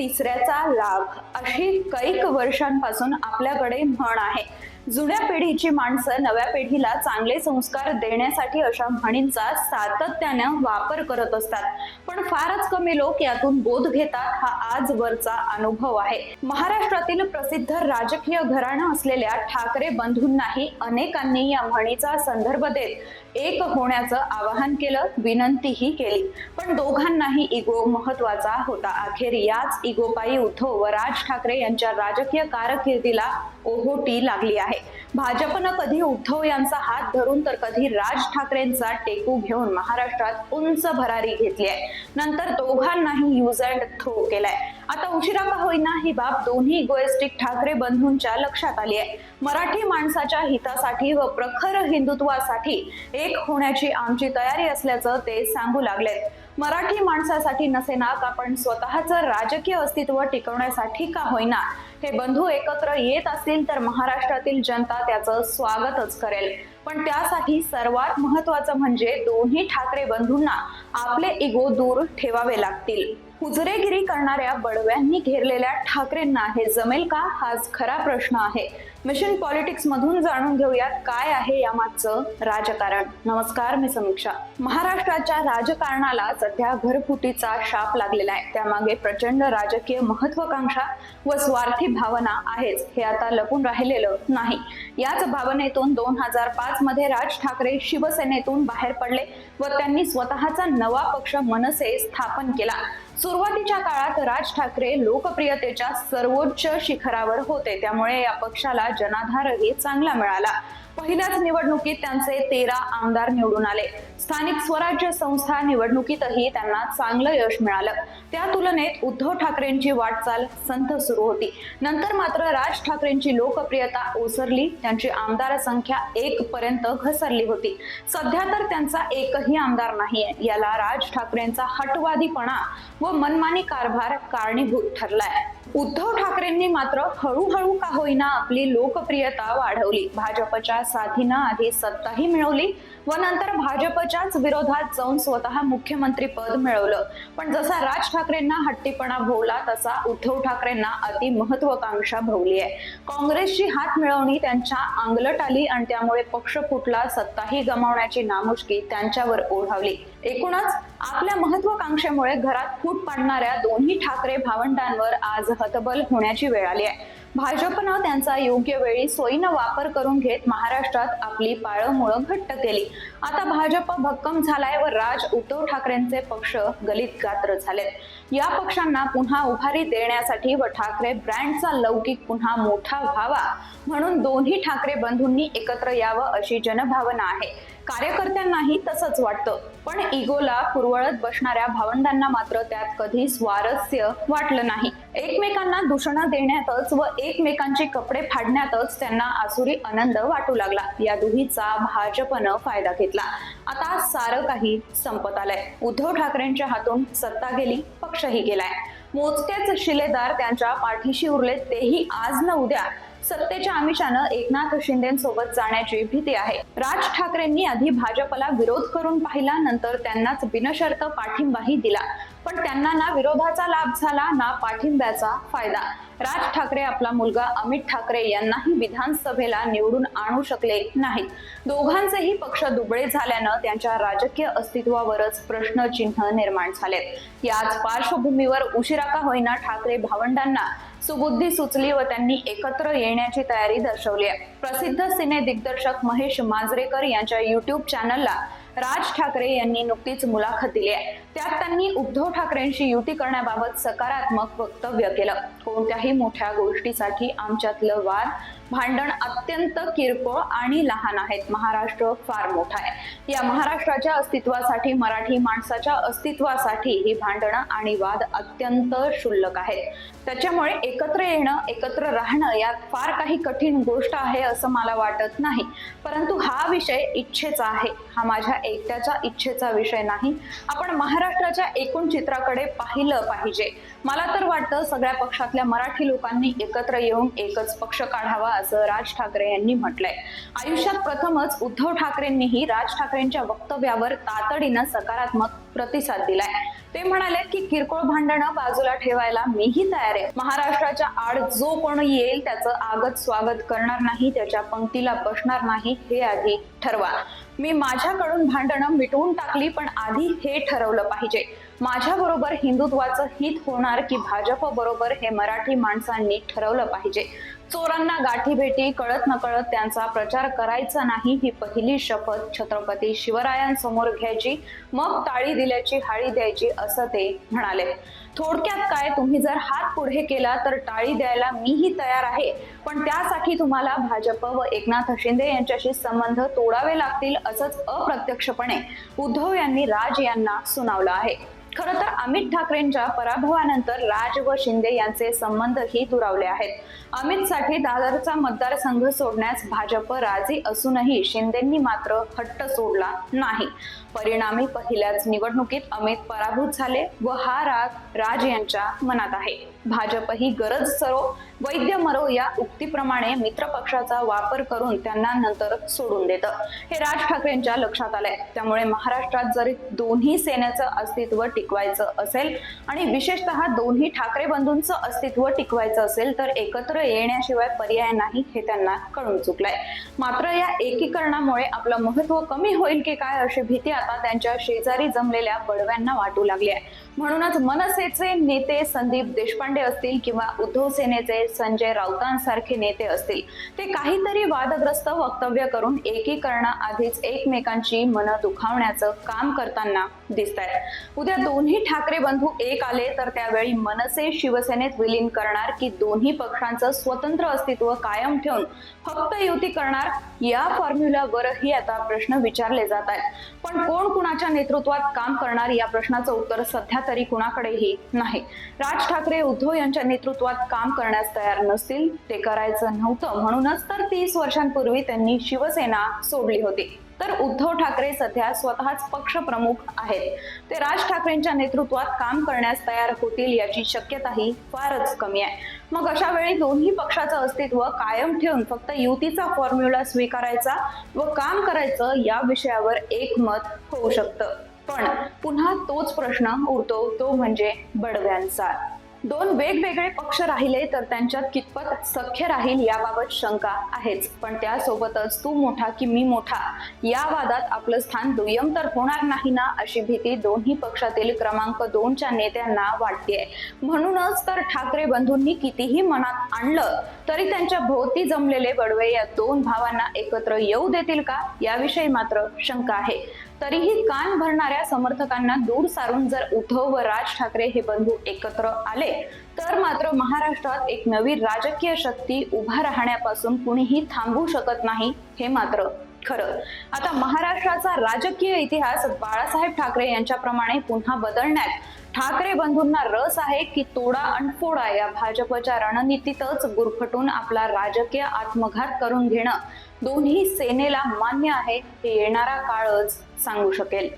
तिसऱ्याचा लाभ अशी कैक वर्षांपासून आपल्याकडे म्हण आहे. जुन्या पिढीची माणसं नव्या पिढीला चांगले संस्कार देण्यासाठी अशा म्हणींचा सातत्यानं वापर करत असतात. पण फारच कमी लोक यातून बोध घेतात हा आजवरचा अनुभव आहे. महाराष्ट्रातील प्रसिद्ध राजकीय घराणं असलेल्या ठाकरे बंधूंनाही अनेकांनी या म्हणीचा संदर्भ देत एक होण्याचं आवाहन केलं विनंतीही केली. पण दोघांनाही इगो महत्त्वाचा होता. अखेर याच इगोपायी उद्धव व राज ठाकरे यांच्या राजकीय कारकिर्दीला ओहोटी लागली आहे. भाजपनं कधी उद्धव यांचा हात धरून तर कधी राज ठाकरेंचा टेकू घेऊन महाराष्ट्रात उंच भरारी घेतली आहे. नंतर दोघांनाही युज अँड थ्रो केलाय. आता उशिरा का होईना ही बाब दोन्ही गोयस्टिक ठाकरे बंधूंच्या लक्षात आली आहे. मराठी माणसाच्या हितासाठी व प्रखर हिंदुत्वासाठी एक होण्याची आमची तयारी असल्याचं ते सांगू लागलेत. मराठी माणसासाठी नसेना आपण स्वतःचं राजकीय अस्तित्व टिकवण्यासाठी का होईना? हे बंधू एकत्र येत असतील तर महाराष्ट्रातील जनता त्याचं स्वागतच करेल. पण त्यासाठी सर्वात महत्वाचं म्हणजे दोन्ही ठाकरे बंधूंना आपले इगो दूर ठेवावे लागतील. हुजरेगिरी करणाऱ्या बडव्यांनी घेरलेल्या ठाकरेंना हे जमेल का? हाच खरा प्रश्न आहे. मिशन पॉलिटिक्स मधून जाणून घेऊयात काय आहे यामागचं राजकारण. नमस्कार मी समीक्षा. महाराष्ट्राच्या राजकारणाला सध्या घरफुटीचा शाप लागलेला आहे. त्यामागे प्रचंड राजकीय महत्वाकांक्षा व स्वार्थी भावना आहेच. हे आता लपून राहिलेलं नाही. याच भावनेतून दोन हजार पाच मध्ये राज ठाकरे शिवसेनेतून बाहेर पडले व त्यांनी स्वतःचा नवा पक्ष मनसे स्थापन केला. सुरुवातीच्या काळात राज ठाकरे लोकप्रियतेच्या सर्वोच्च शिखरावर होते. त्यामुळे या पक्षाला जनाधारही चांगला मिळाला. पहिल्याच निवडणुकीत त्यांचे तेरा आमदार निवडून आले. स्थानिक स्वराज्य संस्था निवडणुकीतही त्यांना चांगलं यश मिळालं. त्या तुलनेत उद्धव ठाकरेंची वाटचाल संथ सुरू होती. नंतर मात्र राज ठाकरेंची लोकप्रियता ओसरली. त्यांची आमदार संख्या एक पर्यंत घसरली होती. सध्या तर त्यांचा एकही आमदार नाहीये. याला राज ठाकरेंचा हटवादीपणा व मनमानी कारभार कारणीभूत ठरलाय. उद्धव ठाकरेंनी मात्र हळूहळू का होईना आपली लोकप्रियता वाढवली. भाजपच्या साथीनं आधी सत्ताही मिळवली व नंतर भाजपच्याच विरोधात जाऊन स्वतः मुख्यमंत्री पद मिळवलं. पण जसा राज ठाकरेंना हट्टीपणा भोवला तसा उद्धव ठाकरेंना अति महत्वाकांक्षा भोवली आहे. काँग्रेसची हात मिळवणी त्यांच्या अंगलट आली आणि त्यामुळे पक्ष फुटला सत्ताही गमावण्याची नामुष्की त्यांच्यावर ओढावली. एकूणच आपल्या महत्वाकांक्षेमुळे घरात फूट पाडणाऱ्या दोन्ही ठाकरे भावंडांवर आज हतबल होण्याची वेळ आली आहे. भाजपनं त्यांचा योग्य वेळी सोयीनं वापर करून घेत महाराष्ट्रात आपली पाळंमुळं घट्ट केली. आता भाजप भक्कम झालाय व राज उद्धव ठाकरेंचे पक्ष गलित गात्र झालेत. या पक्षांना पुन्हा उभारी देण्यासाठी व ठाकरे ब्रँडचा लौकिक पुन्हा मोठा व्हावा म्हणून दोन्ही ठाकरे बंधूंनी एकत्र यावं अशी जनभावना आहे. कार्यकर्त्यांनाही तसंच वाटतं. पण इगोला पुरवळत बसणाऱ्या भावंडांना मात्र त्यात कधी स्वारस्य वाटलं नाही. एकमेकांना दूषणा देण्यातच व एकमेकांचे कपडे फाडण्यातच त्यांना आसुरी आनंद वाटू लागला. या दुहीचा भाजपनं फायदा घेतला. आता सारं काही संपत आलंय. उद्धव ठाकरेंच्या हातून सत्ता गेली पक्षही गेलाय. मोजकेच शिलेदार त्यांच्या पाठीशी उरले तेही आज न उद्या. सत्तेच्या आमिषानं एकनाथ शिंदेसोबत जाण्याची भीती आहे. राज ठाकरेंनी आधी भाजपला विरोध करून पाहिला नंतर त्यांनाच बिनशर्त पाठिंबाही दिला. पण त्यांना ना विरोधाचा लाभ झाला ना पाठिंब्याचा फायदा. राज ठाकरे आपला मुलगा अमित ठाकरे यांनाही विधानसभेला निवडून आणू शकले नाहीत. दोघांचेही पक्ष दुबळे झाल्यानं त्यांच्या राजकीय अस्तित्वावरच प्रश्नचिन्ह निर्माण झालेत. याच पार्श्वभूमीवर उशिरा का होईना ठाकरे भावंडांना सुबुद्धी सुचली व त्यांनी एकत्र येण्याची तयारी दर्शवली आहे. प्रसिद्ध सिने दिग्दर्शक महेश मांजरेकर यांच्या युट्यूब चॅनलला राज ठाकरे यांनी नुकतीच मुलाखत दिली आहे. त्यात त्यांनी उद्धव ठाकरेंशी युती करण्याबाबत सकारात्मक वक्तव्य केलं. कोणत्याही मोठ्या गोष्टीसाठी आमच्यातलं वाद भांडण अत्यंत किरकोळ आणि लहान आहेत. महाराष्ट्र फार मोठा आहे. या महाराष्ट्राच्या अस्तित्वासाठी मराठी माणसाच्या अस्तित्वासाठी ही भांडणं आणि वाद अत्यंत क्षुल्लक आहेत. त्याच्यामुळे एकत्र येणं एकत्र राहणं यात फार काही कठीण गोष्ट आहे असं मला वाटत नाही. परंतु हा विषय इच्छेचा आहे. हा माझ्या एकट्याच्या इच्छेचा विषय नाही. आपण महाराष्ट्राच्या एकूण चित्राकडे पाहिलं पाहिजे. मला तर वाटतं सगळ्या पक्षातल्या मराठी लोकांनी एकत्र येऊन एकच पक्ष काढावा असं राज ठाकरे यांनी म्हटलंय. आयुष्यात प्रथमच उद्धव ठाकरेंनीही राज ठाकरेंच्या वक्तव्यावर तातडीनं सकारात्मक प्रतिसाद दिलाय. ते म्हणाले की किरकोळ भांडणं बाजूला ठेवायला मीही तयार आहे. महाराष्ट्राच्या आड जो कोण येईल त्याचं आगत स्वागत करणार नाही त्याच्या पंक्तीला बसणार नाही हे आधी ठरवा. मी माझ्याकडून भांडणं मिटवून टाकली पण आधी हे ठरवलं पाहिजे. माझ्या बरोबर हिंदुत्वाचं हित होणार की भाजप बरोबर हे मराठी माणसांनी ठरवलं पाहिजे. चोरांना गाठी भेटी कळत नकळत त्यांचा प्रचार करायचा नाही ही पहिली शपथ छत्रपती शिवरायांसमोर घ्यायची मग टाळी दिल्याची हाळी द्यायची असं ते म्हणाले. थोडक्यात काय तुम्ही जर हात पुढे केला तर टाळी द्यायला मीही तयार आहे पण त्यासाठी तुम्हाला भाजप व एकनाथ शिंदे यांच्याशी संबंध तोडावे लागतील असंच अप्रत्यक्षपणे उद्धव यांनी राज यांना सुनावलं आहे. खर तर अमित ठाकरेंच्या पराभवानंतर राज व शिंदे यांचे संबंधही दुरावले आहेत. अमित अमितसाठी दादरचा मतदारसंघ सोडण्यास भाजप राजी असूनही शिंदेंनी मात्र हट्ट सोडला नाही. परिणामी पहिल्याच निवडणुकीत अमित पराभूत झाले व हा राग राज यांच्या मनात आहे. भाजप ही गरज सरो. वैद्य मरो या उक्तीप्रमाणे मित्र पक्षाचा वापर करून त्यांना नंतर सोडून देतं. हे राज ठाकरेंच्या लक्षात आलंय. त्यामुळे महाराष्ट्रात जरी दोन्ही सेनेचं अस्तित्व टिकवायचं असेल आणि विशेषतः दोन्ही ठाकरे बंधूंचं अस्तित्व टिकवायचं असेल तर एकत्र येण्याशिवाय पर्याय नाही हे त्यांना कळून चुकलंय. मात्र या एकीकरणामुळे आपलं महत्त्व कमी होईल की काय अशी भीती आता त्यांच्या शेजारी जमलेल्या बडव्यांना वाटू लागली आहे. म्हणूनच मनसेचे नेते संदीप देशपांडे देशपांडे असतील किंवा उद्धव सेनेचे संजय राऊतांसारखे नेते असतील ते काहीतरी वादग्रस्त वक्तव्य करून एकीकरणाआधीच एकमेकांची मनं दुखावण्याचं काम करताना दिसत आहेत उद्या दोन्ही ठाकरे बंधू एक आले तर त्यावेळी मनसे शिवसेनेत विलीन करणार की दोन्ही पक्षांचं स्वतंत्र अस्तित्व कायम ठेवून फक्त युती करणार? या फॉर्म्युलावरही आता प्रश्न विचारले जात आहेत पण कोण कुणाच्या नेतृत्वात काम करणार? या प्रश्नाचं उत्तर सध्या तरी कुणाकडेही नाही. राज ठाकरे उद्धव यांच्या नेतृत्वात काम करण्यास तयार नसतील ते करायचं नव्हतं. म्हणूनच तर तीस वर्षांपूर्वी त्यांनी शिवसेना सोडली होती. तर उद्धव ठाकरे सध्या स्वतःच पक्ष प्रमुख आहेत. ते राज ठाकरेंच्या नेतृत्वात काम करण्यास तयार होतील याची शक्यताही फारच कमी आहे. मग अशा वेळी दोन्ही पक्षाचं अस्तित्व कायम ठेवून फक्त युतीचा फॉर्म्युला स्वीकारायचा व काम करायचं या विषयावर एकमत होऊ शकतं. पण पुन्हा तोच प्रश्न उरतो तो म्हणजे बडव्यांचा. दोन वेगवेगळे पक्ष राहिले तर त्यांच्यात कितपत सख्य राहील याबाबत शंका आहेच. पण त्यासोबतच तू मोठा की मी मोठा या वादात आपलं स्थान दुय्यम तर होणार नाही ना अशी भीती दोन्ही पक्षातील क्रमांक दोनच्या नेत्यांना वाटतेय. म्हणूनच तर ठाकरे बंधूंनी कितीही मनात आणलं तरी त्यांच्या भोवती जमलेले बडवे या दोन भावांना एकत्र येऊ देतील का? याविषयी मात्र शंका आहे. तरीही कान भरणाऱ्या समर्थकांना दूर सारून जर उद्धव व राज ठाकरे हे बंधू एकत्र आले तर मात्र महाराष्ट्रात एक नवी राजकीय शक्ती उभा राहण्यापासून कुणीही थांबू शकत नाही हे मात्र खरं. आता महाराष्ट्राचा राजकीय इतिहास बाळासाहेब ठाकरे यांच्याप्रमाणे पुन्हा बदलण्यात ठाकरे बंधूंना रस आहे की तोडा अनफोडा या भाजपच्या रणनीतीतच गुरफटून आपला राजकीय आत्मघात करून घेणं. दोन्ही सेनेला मान्य आहे हे येणारा काळच सांगू शकेल.